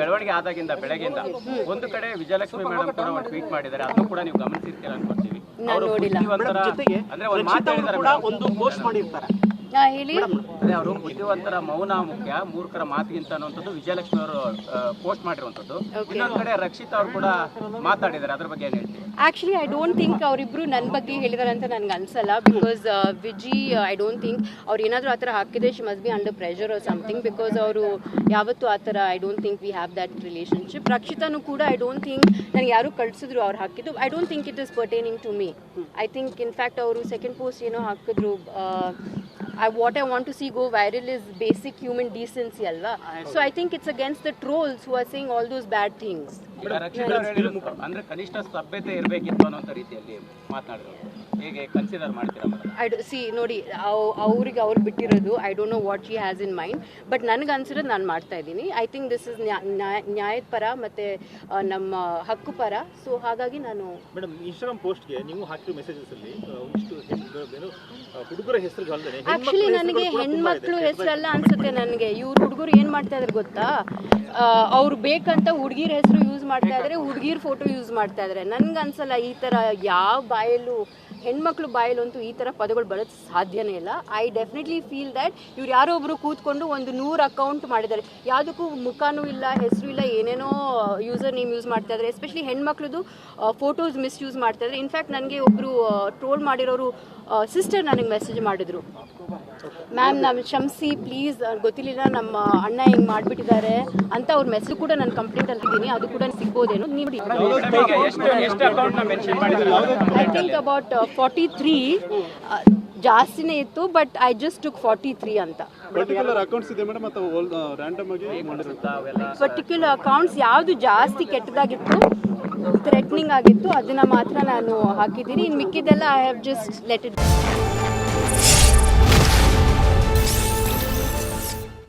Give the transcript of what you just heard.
ಬೆಳವಣಿಗೆ ಆದಾಗಿಂದ ಬೆಳಗ್ಗೆಯಿಂದ ಒಂದು ಕಡೆ ವಿಜಯಲಕ್ಷ್ಮಿ ಮೇಡಮ್ ಕೂಡ ಒಂದು ಟ್ವೀಟ್ ಮಾಡಿದ್ದಾರೆ. ಅದು ಕೂಡ ನೀವು ಗಮನಿಸಿರ್ತೀರ ಅನ್ಕೊಳ್ತೀವಿ. ಅವರು. ಬುದ್ಧಿವಂತರ ಅಂದ್ರೆ ಒಂದು ಮಾತಾಡಿದ್ದಾರೆ ಕೂಡ ಒಂದು ಪೋಸ್ಟ್ ಮಾಡಿರ್ತಾರೆ. ಹೇಳಿ. ಅದೇ ಅವರು ಬುದ್ಧಿವಂತರ ಮೌನ ಮುಖ್ಯ ಮೂರ್ಖರ ಮಾತಿಗಿಂತ ಅನ್ನುವಂಥದ್ದು ವಿಜಯಲಕ್ಷ್ಮಿ ಅವರು ಪೋಸ್ಟ್ ಮಾಡಿರುವಂಥದ್ದು. ಇನ್ನೊಂದು ಕಡೆ ರಕ್ಷಿತ್ ಅವರು ಕೂಡ ಮಾತಾಡಿದ್ದಾರೆ ಅದ್ರ ಬಗ್ಗೆ ಏನ್ ಹೇಳ್ತೀವಿ ಆಕ್ಚುಲಿ ಐ ಡೋಂಟ್ ಥಿಂಕ್ ಅವರಿಬ್ರು ನನ್ನ ಬಗ್ಗೆ ಹೇಳಿದಾರೆ ಅಂತ ನನಗೆ ಅನ್ಸಲ್ಲ because Viji I don't think ಅವ್ರು ಏನಾದರೂ ಆ ಥರ ಹಾಕಿದ್ರೆ she must be under pressure or something because ಅವರು ಯಾವತ್ತೂ ಆ ಥರ I don't think we have that relationship ರಕ್ಷಿತಾನು ಕೂಡ ಐ ಡೋಂಟ್ ಥಿಂಕ್ ನನಗೆ ಯಾರು ಕಳಿಸಿದ್ರು ಅವ್ರು ಹಾಕಿದ್ದು. I don't think it is pertaining to me I think in fact ಅವರು ಸೆಕೆಂಡ್ ಪೋಸ್ಟ್ ಏನೋ ಹಾಕಿದ್ರು I, what I want to see go viral is basic human decency. So I think it's against the trolls who are saying all those bad things. ಅಂದ್ರೆ ಕನಿಷ್ಠ ಸಭ್ಯತೆ ಇರಬೇಕಿತ್ತು ಅನ್ನೋಂಥ ರೀತಿಯಲ್ಲಿ ಮಾತನಾಡಿದ್ರು. ಹೇಗೆ consider ಮಾಡ್ತೀರಾ? ಐ ಡು ಸಿ ನೋಡಿ ಅವ್- ಅವ್ರಿಗೆ ಅವ್ರು ಬಿಟ್ಟಿರೋದು I don't know what she has in mind but ನನಗೆ ಅನ್ಸಿರೋದು ನಾನು ಮಾಡ್ತಾ ಇದ್ದೀನಿ. ಐ ಥಿಂಕ್ ದಿಸ್ ಇಸ್ ನ್ಯಾಯದ ಪರ ಮತ್ತೆ ನಮ್ಮ ಹಕ್ಕು ಪರ. ಸೊ ಹಾಗಾಗಿ ನಾನು ಮೇಡಮ್ ಇನ್ಸ್ಟಾಗ್ರಾಮ್ ಪೋಸ್ಟ್ಗೆ ನೀವು ಹಾಕಿರೋ ಮೆಸೇಜಸ್ ಅಲ್ಲಿ ಆ, ಒಂದಿಷ್ಟು ಹೆಸರು- ಹುಡುಗರ ಹೆಸರುಗಳಲ್ಲದೆ ಆಕ್ಚುಲಿ ನನಗೆ ಹೆಣ್ಮಕ್ಳು ಹೆಸರಲ್ಲ ಅನ್ಸುತ್ತೆ ನನಗೆ. ಇವ್ರು ಹುಡುಗರು ಏನು ಮಾಡ್ತಾ ಇದ್ರು ಗೊತ್ತಾ? ಅವ್ರು ಬೇಕಂತ ಹುಡುಗಿರ ಹೆಸರು ಯೂಸ್ ಮಾಡ್ತಾ ಇದ್ದಾರೆ ಹುಡುಗಿರ್ ಫೋಟೋ ಯೂಸ್ ಮಾಡ್ತಾ ಇದ್ರೆ ನನ್ಗೆ ಅನ್ಸಲ್ಲ ಈ ತರ ಯಾವ ಬಾಯಲ್ಲೂ, ಹೆಣ್ಮಕ್ಳು ಬಾಯಲ್ಲಂತೂ ಈ ತರ ಪದಗಳು ಬರೋದು ಸಾಧ್ಯನೇ ಇಲ್ಲ. ಐ ಡೆಫಿನೆಟ್ಲಿ ಫೀಲ್ ದ್ಯಾಟ್ ಇವ್ರು ಯಾರೋ ಒಬ್ರು ಕೂತ್ಕೊಂಡು ಒಂದು ನೂರು ಅಕೌಂಟ್ ಮಾಡಿದ್ದಾರೆ ಯಾವುದಕ್ಕೂ ಮುಖನೂ ಇಲ್ಲ, ಹೆಸರು ಇಲ್ಲ, ಏನೇನೋ ಯೂಸರ್ ನೇಮ್ ಯೂಸ್ ಮಾಡ್ತಾ ಇದ್ದಾರೆ ಎಸ್ಪೆಷಲಿ ಹೆಣ್ಮಕ್ಳದ್ದು ಫೋಟೋಸ್ ಮಿಸ್ಯೂಸ್ ಮಾಡ್ತಾ ಇದ್ದಾರೆ ಇನ್ಫ್ಯಾಕ್ಟ್ ನನಗೆ ಒಬ್ಬರು ಟ್ರೋಲ್ ಮಾಡಿರೋರು ಸಿಸ್ಟರ್ ನನಗೆ ಮೆಸೇಜ್ ಮಾಡಿದ್ರು. ಮ್ಯಾಮ್ ನಮ್ಮ ಕ್ಷಮಿಸಿ ಪ್ಲೀಸ್ ಗೊತ್ತಿರಲಿಲ್ಲ ನಮ್ಮ ಅಣ್ಣ ಹಿಂಗೆ ಮಾಡಿಬಿಟ್ಟಿದ್ದಾರೆ ಅಂತ ಅವ್ರ ಮೆಸೇಜ್ ಕೂಡ ನಾನು ಕಂಪ್ಲೇಂಟಲ್ಲಿ ಇದ್ದೀನಿ ಅದು ಕೂಡ ಸಿಗ್ಬೋದೇನೋ. ನೀವು I think about forty three ಜಾಸ್ತಿನೇ ಇತ್ತು but I just took forty three ಅಂತ. ಪರ್ಟಿಕ್ಯುಲರ್ ಅಕೌಂಟ್ಸ್ ಇದೆ ಮೇಡಮ್ ಅಥವಾ ರ್ಯಾಂಡಮ್ ಆಗಿ ಮಾಡಿರೋದು? ಅವೆಲ್ಲ ಪರ್ಟಿಕ್ಯುಲರ್ ಅಕೌಂಟ್ಸ್ ಯಾವುದು ಜಾಸ್ತಿ ಕೆಟ್ಟದಾಗಿತ್ತು ಥ್ರೆಟ್ನಿಂಗ್ ಆಗಿತ್ತು ಅದನ್ನ ಮಾತ್ರ ನಾನು ಹಾಕಿದ್ದೀನಿ. ಇನ್ನು ಮಿಕ್ಕಿದ್ದೆಲ್ಲ I have just let it